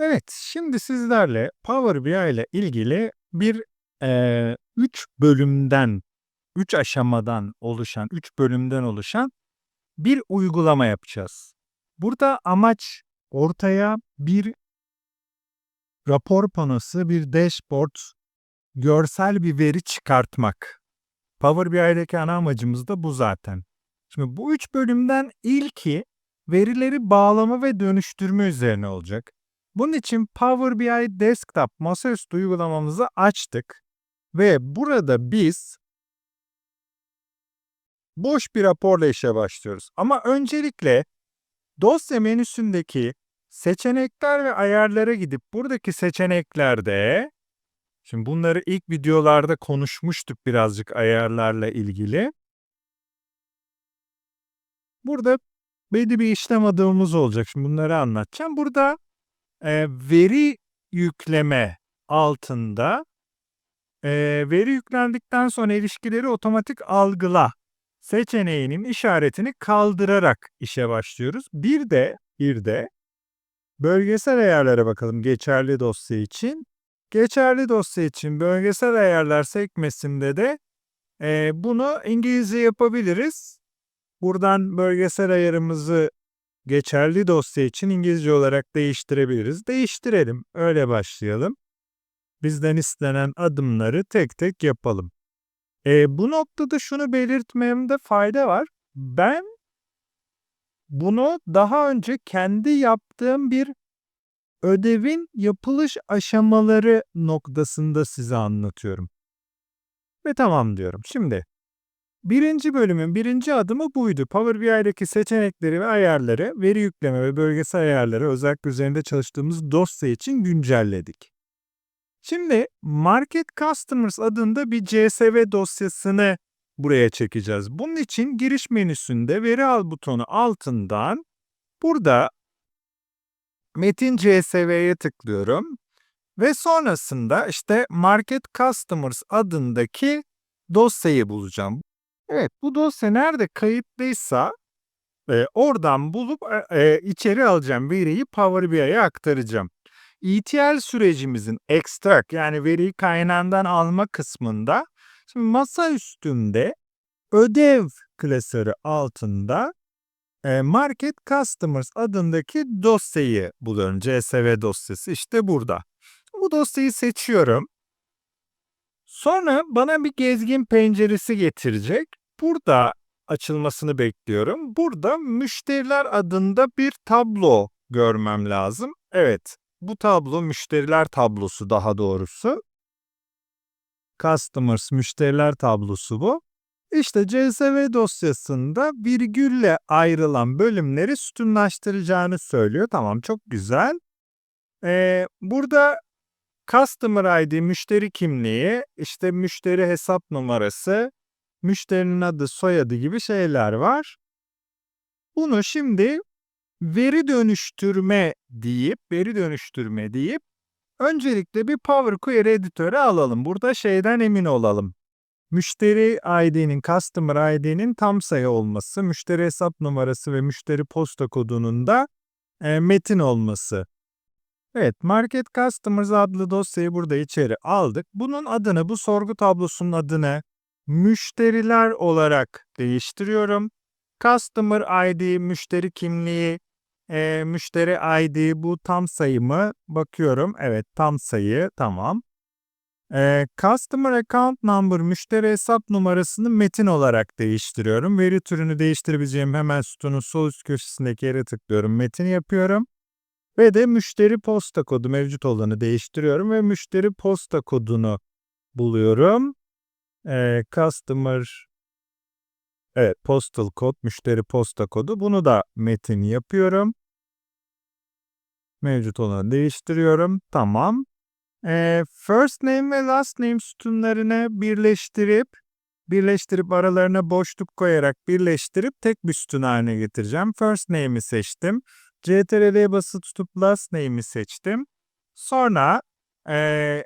Evet, şimdi sizlerle Power BI ile ilgili bir, eee, 3 bölümden, 3 aşamadan oluşan, 3 bölümden oluşan bir uygulama yapacağız. Burada amaç ortaya bir rapor panosu, bir dashboard, görsel bir veri çıkartmak. Power BI'deki ana amacımız da bu zaten. Şimdi bu 3 bölümden ilki verileri bağlama ve dönüştürme üzerine olacak. Bunun için Power BI Desktop masaüstü uygulamamızı açtık ve burada biz boş bir raporla işe başlıyoruz. Ama öncelikle dosya menüsündeki seçenekler ve ayarlara gidip buradaki seçeneklerde şimdi bunları ilk videolarda konuşmuştuk birazcık ayarlarla ilgili. Burada belli bir işlem adımımız olacak. Şimdi bunları anlatacağım. Burada Eee, veri yükleme altında, eee, veri yüklendikten sonra ilişkileri otomatik algıla seçeneğinin işaretini kaldırarak işe başlıyoruz. Bir de, bir de bölgesel ayarlara bakalım geçerli dosya için. Geçerli dosya için bölgesel ayarlar sekmesinde de eee, bunu İngilizce yapabiliriz. Buradan bölgesel ayarımızı geçerli dosya için İngilizce olarak değiştirebiliriz. Değiştirelim, öyle başlayalım. Bizden istenen adımları tek tek yapalım. E, bu noktada şunu belirtmemde fayda var. Ben bunu daha önce kendi yaptığım bir ödevin yapılış aşamaları noktasında size anlatıyorum. Ve tamam diyorum. Şimdi Birinci bölümün birinci adımı buydu. Power BI'deki seçenekleri ve ayarları, veri yükleme ve bölgesel ayarları özellikle üzerinde çalıştığımız dosya için güncelledik. Şimdi Market Customers adında bir CSV dosyasını buraya çekeceğiz. Bunun için giriş menüsünde veri al butonu altından burada Metin CSV'ye tıklıyorum ve sonrasında işte Market Customers adındaki dosyayı bulacağım. Evet, bu dosya nerede kayıtlıysa e, oradan bulup e, e, içeri alacağım veriyi Power BI'ye aktaracağım. ETL sürecimizin extract yani veriyi kaynağından alma kısmında şimdi masa üstünde ödev klasörü altında e, Market Customers adındaki dosyayı buluyorum. CSV dosyası işte burada. Bu dosyayı seçiyorum. Sonra bana bir gezgin penceresi getirecek. Burada açılmasını bekliyorum. Burada müşteriler adında bir tablo görmem lazım. Evet, bu tablo müşteriler tablosu daha doğrusu. Customers müşteriler tablosu bu. İşte CSV dosyasında virgülle ayrılan bölümleri sütunlaştıracağını söylüyor. Tamam çok güzel. Ee, burada Customer ID müşteri kimliği, işte müşteri hesap numarası, müşterinin adı, soyadı gibi şeyler var. Bunu şimdi veri dönüştürme deyip, veri dönüştürme deyip öncelikle bir Power Query editörü alalım. Burada şeyden emin olalım. Müşteri ID'nin, Customer ID'nin tam sayı olması, müşteri hesap numarası ve müşteri posta kodunun da e, metin olması. Evet, Market Customers adlı dosyayı burada içeri aldık. Bunun adını, bu sorgu tablosunun adını müşteriler olarak değiştiriyorum. Customer ID, müşteri kimliği, e, müşteri ID bu tam sayı mı? Bakıyorum. Evet tam sayı. Tamam. E, Customer Account Number, müşteri hesap numarasını metin olarak değiştiriyorum. Veri türünü değiştirebileceğim hemen sütunun sol üst köşesindeki yere tıklıyorum. Metin yapıyorum. Ve de müşteri posta kodu mevcut olanı değiştiriyorum ve müşteri posta kodunu buluyorum. Eee, customer Evet, postal kod, müşteri posta kodu. Bunu da metin yapıyorum. Mevcut olanı değiştiriyorum. Tamam. Eee, first name ve last name sütunlarını birleştirip birleştirip aralarına boşluk koyarak birleştirip tek bir sütun haline getireceğim. First name'i seçtim. CTRL'ye basılı tutup last name'i seçtim. Sonra eee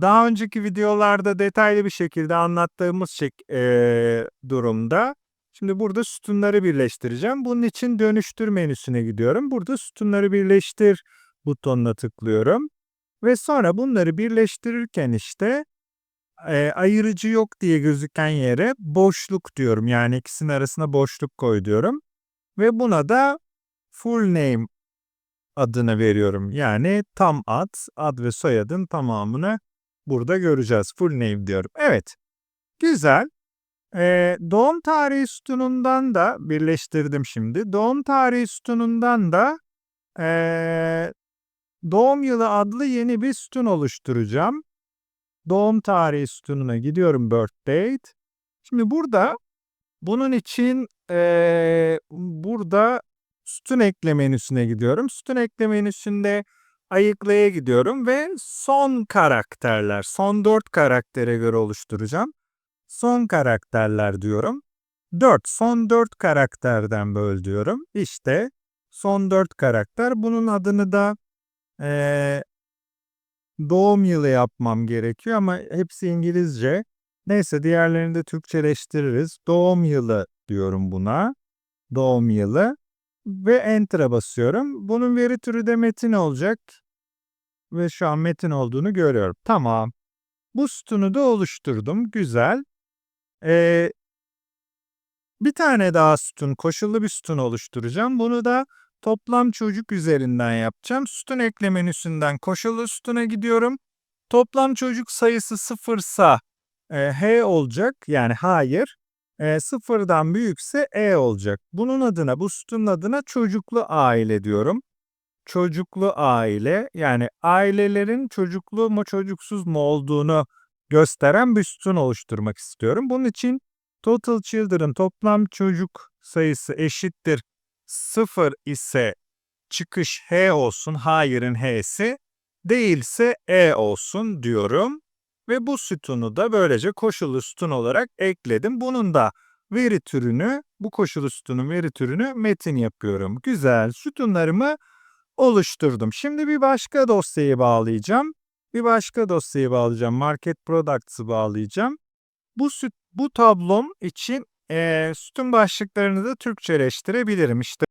daha önceki videolarda detaylı bir şekilde anlattığımız şey, e, durumda. Şimdi burada sütunları birleştireceğim. Bunun için dönüştür menüsüne gidiyorum. Burada sütunları birleştir butonuna tıklıyorum ve sonra bunları birleştirirken işte e, ayırıcı yok diye gözüken yere boşluk diyorum. Yani ikisinin arasına boşluk koy diyorum. Ve buna da full name adını veriyorum. Yani tam ad, ad ve soyadın tamamını burada göreceğiz. Full name diyorum. Evet. Güzel. Ee, doğum tarihi sütunundan da birleştirdim şimdi. Doğum tarihi sütunundan da ee, doğum yılı adlı yeni bir sütun oluşturacağım. Doğum tarihi sütununa gidiyorum birth date. Şimdi burada bunun için ee, burada sütun ekle menüsüne gidiyorum. Sütun ekle menüsünde ayıklaya gidiyorum ve son karakterler, son dört karaktere göre oluşturacağım. Son karakterler diyorum. 4, son 4 karakterden böl diyorum. İşte son 4 karakter. Bunun adını da ee, doğum yılı yapmam gerekiyor ama hepsi İngilizce. Neyse diğerlerini de Türkçeleştiririz. Doğum yılı diyorum buna. Doğum yılı ve Enter'a basıyorum. Bunun veri türü de metin olacak. Ve şu an metin olduğunu görüyorum. Tamam. Bu sütunu da oluşturdum. Güzel. Ee, bir tane daha sütun, koşullu bir sütun oluşturacağım. Bunu da toplam çocuk üzerinden yapacağım. Sütun ekle menüsünden koşullu sütuna gidiyorum. Toplam çocuk sayısı sıfırsa e, H olacak. Yani hayır. E, sıfırdan büyükse E olacak. Bunun adına, bu sütunun adına çocuklu aile diyorum. Çocuklu aile yani ailelerin çocuklu mu çocuksuz mu olduğunu gösteren bir sütun oluşturmak istiyorum. Bunun için total children toplam çocuk sayısı eşittir 0 ise çıkış H olsun, hayırın H'si, değilse E olsun diyorum. Ve bu sütunu da böylece koşulu sütun olarak ekledim. Bunun da veri türünü, bu koşulu sütunun veri türünü metin yapıyorum. Güzel, sütunlarımı oluşturdum. Şimdi bir başka dosyayı bağlayacağım. Bir başka dosyayı bağlayacağım. Market Products'ı bağlayacağım. Bu süt, bu tablom için e, sütun başlıklarını da Türkçeleştirebilirim. İşte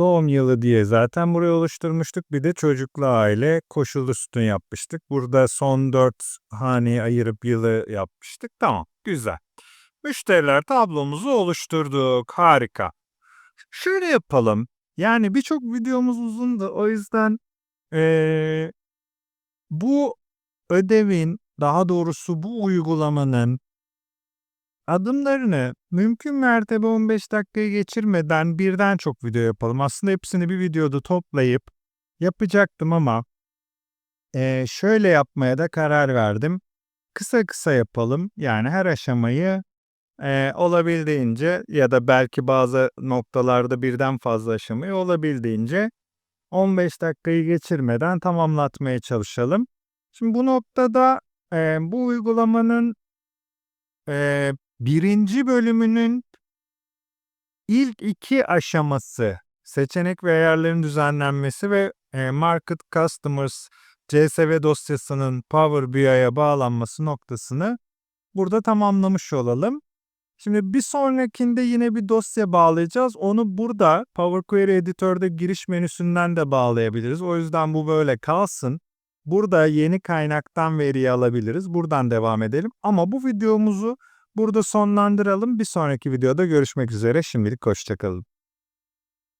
Doğum yılı diye zaten buraya oluşturmuştuk. Bir de çocuklu aile koşullu sütun yapmıştık. Burada son 4 haneyi ayırıp yılı yapmıştık. Tamam, güzel. Müşteriler tablomuzu oluşturduk. Harika. Şöyle yapalım. Yani birçok videomuz uzundu. O yüzden ee, bu ödevin, daha doğrusu bu uygulamanın Adımlarını mümkün mertebe 15 dakikayı geçirmeden birden çok video yapalım. Aslında hepsini bir videoda toplayıp yapacaktım ama e, şöyle yapmaya da karar verdim. Kısa kısa yapalım. Yani her aşamayı e, olabildiğince ya da belki bazı noktalarda birden fazla aşamayı olabildiğince 15 dakikayı geçirmeden tamamlatmaya çalışalım. Şimdi bu noktada e, bu uygulamanın e, birinci bölümünün ilk iki aşaması seçenek ve ayarların düzenlenmesi ve e, market customers CSV dosyasının Power BI'ye bağlanması noktasını burada tamamlamış olalım. Şimdi bir sonrakinde yine bir dosya bağlayacağız. Onu burada Power Query Editör'de giriş menüsünden de bağlayabiliriz. O yüzden bu böyle kalsın. Burada yeni kaynaktan veriyi alabiliriz. Buradan devam edelim. Ama bu videomuzu burada sonlandıralım. Bir sonraki videoda görüşmek üzere. Şimdilik hoşçakalın.